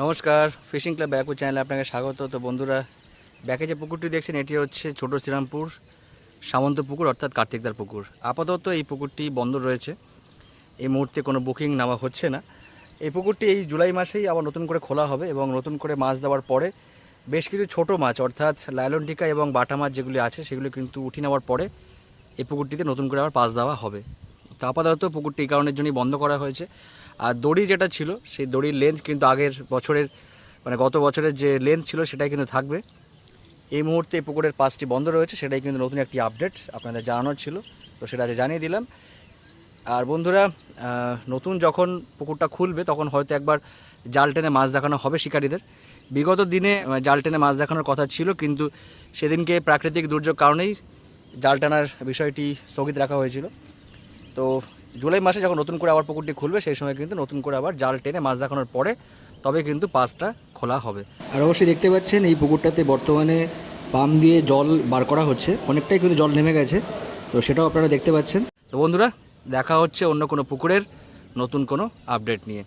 নমস্কার fishing club ব্যাকুর চ্যানেলে আপনাকে স্বাগত। তো বন্ধুরা, ব্যাকে যে পুকুরটি দেখছেন, এটি হচ্ছে ছোট শ্রীরামপুর, সামন্ত পুকুর, অর্থাৎ কার্তিকদার পুকুর। আপাতত এই পুকুরটি বন্ধ রয়েছে। এই মুহূর্তে কোনো বুকিং নেওয়া হচ্ছে না। এই পুকুরটি এই জুলাই মাসেই আবার নতুন করে খোলা হবে এবং নতুন করে মাছ দেওয়ার পরে বেশ কিছু ছোট মাছ, অর্থাৎ লাইলনটিকা এবং বাটা মাছ যেগুলি আছে, সেগুলো কিন্তু উঠে নেওয়ার পরে এই পুকুরটিতে নতুন করে আবার পাস দেওয়া হবে। তো আপাতত পুকুরটি এই কারণের জন্যই বন্ধ করা হয়েছে। আর দড়ি যেটা ছিল, সেই দড়ির লেন্থ কিন্তু আগের বছরের মানে গত বছরের যে লেন্থ ছিল সেটাই কিন্তু থাকবে। এই মুহূর্তে এই পুকুরের পাঁচটি বন্ধ রয়েছে, সেটাই কিন্তু নতুন একটি আপডেট আপনাদের জানানোর ছিল। তো সেটা জানিয়ে দিলাম। আর বন্ধুরা নতুন যখন পুকুরটা খুলবে, তখন হয়তো একবার জাল টেনে মাছ দেখানো হবে শিকারীদের। বিগত দিনে জাল টেনে মাছ দেখানোর কথা ছিল, কিন্তু সেদিনকে প্রাকৃতিক দুর্যোগ কারণেই জাল টানার বিষয়টি স্থগিত রাখা হয়েছিল। তো জুলাই মাসে যখন নতুন করে আবার পুকুরটি খুলবে সেই সময় কিন্তু নতুন করে আবার জাল টেনে মাছ দেখানোর পরে তবে কিন্তু পাঁচটা খোলা হবে। আর অবশ্যই দেখতে পাচ্ছেন এই পুকুরটাতে বর্তমানে পাম দিয়ে জল বার করা হচ্ছে। অনেকটাই কিন্তু জল নেমে গেছে তো সেটাও আপনারা দেখতে পাচ্ছেন। তো বন্ধুরা দেখা হচ্ছে অন্য কোনো পুকুরের নতুন কোনো আপডেট নিয়ে।